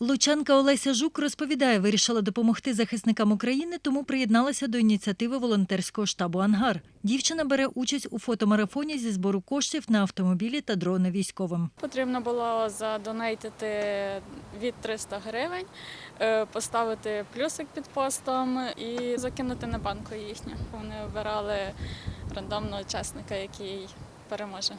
Лучанка Олеся Жук розповідає, вирішила допомогти захисникам України, тому приєдналася до ініціативи волонтерського штабу Ангар. Дівчина бере участь у фотомарафоні зі збору коштів на автомобілі та дрони військовим. Потрібно було задонейтити від 300 гривень, е, поставити плюсик під постом і закинути на банку їхню. Вони обирали рандомного учасника, який переможе.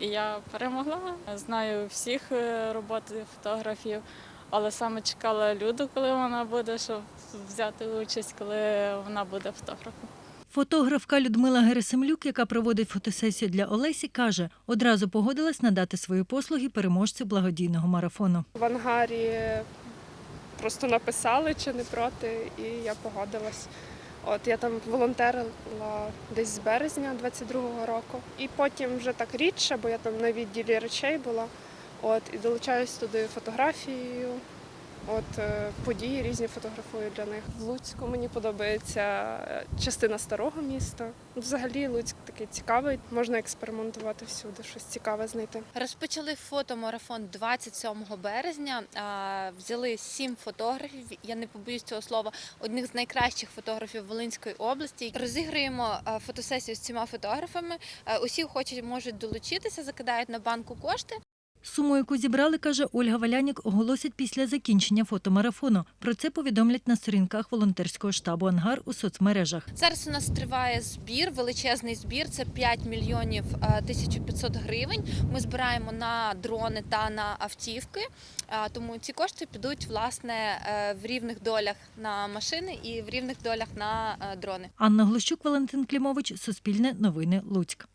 І я перемогла. Знаю всіх е, роботи фотографів, але саме чекала Люду, коли вона буде, щоб взяти участь, коли вона буде фотографом. Фотографка Людмила Герасимлюк, яка проводить фотосесію для Олесі, каже, одразу погодилась надати свої послуги переможцю благодійного марафону. В ангарі просто написали чи не проти, і я погодилась. От я там волонтерила десь з березня 22-го року, і потім вже так рідше, бо я там на відділі речей була. От і долучаюсь туди фотографією. От е, події різні фотографую для них. В Луцьку мені подобається е, частина старого міста. Взагалі Луцьк такий цікавий, можна експериментувати всюди, щось цікаве знайти. Розпочали фотомарафон 27 березня. Взяли сім фотографів. Я не побоюсь цього слова. Одних з найкращих фотографів Волинської області. Розіграємо фотосесію з цими фотографами. Усі охочі можуть долучитися, закидають на банку кошти. Суму, яку зібрали, каже Ольга Валянік, оголосять після закінчення фотомарафону. Про це повідомлять на сторінках волонтерського штабу Ангар у соцмережах. Зараз у нас триває збір, величезний збір. Це 5 мільйонів а, 1500 гривень. Ми збираємо на дрони та на автівки. Тому ці кошти підуть власне е, в рівних долях на машини і в рівних долях на е, дрони. Анна Глущук, Валентин Клімович, Суспільне новини Луцьк.